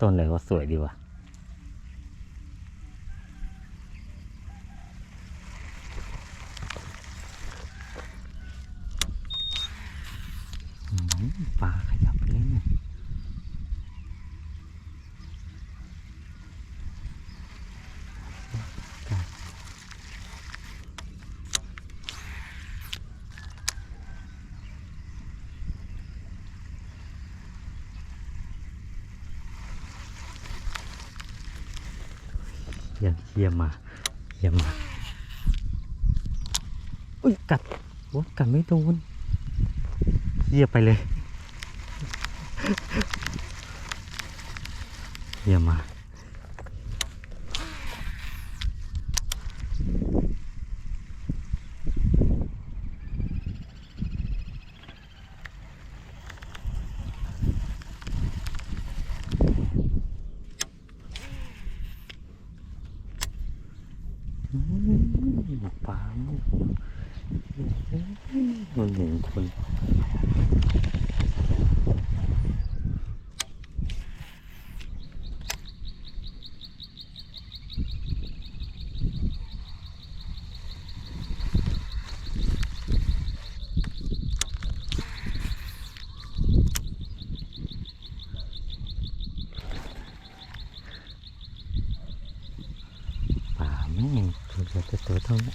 ต้นอะไรก็สวยดีว่ะอืมปลาขยับเล่นเนี่ย เยี่ยมเยี่ยมมาเยี่ยมมาอุ้ยกัดโอ้กัดไม่โดนเยี่ยมไปเลย เยี่ยมมาอืม ปลามันหนึ่งคนป่าแม่งตัว เดียวแต่ตัวเท่านี้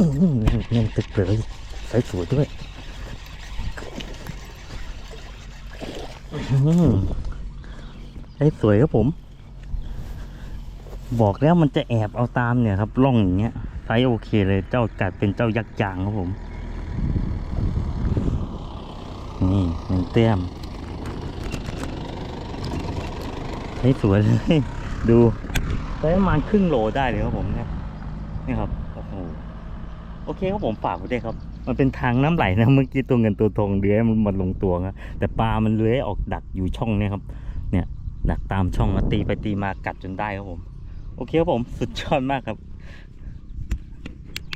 เปียบเปียบเปียบเปียบเลยอุ้ยมันข้ามไอืมแน่นแน่นตึกเลยใส่สวยด้วยอืมใส่สวยครับผม บอกแล้วมันจะแอบเอาตามเนี่ยครับร่องอย่างเงี้ยไซส์โอเคเลยเจ้ากัดเป็นเจ้ายักษ์จางครับผม นี่หนึ่งเต้มใช้สวยเลย ดูได้ประมาณครึ่งโลได้เลยครับผมเนี่ยนี่ครับ โอเคครับผมฝากไว้ด้วยครับ มันเป็นทางน้ำไหลนะเมื่อกี้ตัวเงินตัวทองเลื้อยมันมาลงตัวครับแต่ปลามันเลื้อยออกดักอยู่ช่องเนี่ยครับ เนี่ยดักตามช่องแล้วตีไปตีมากัดจนได้ครับผม โอเคครับผมสุดยอดมากครับ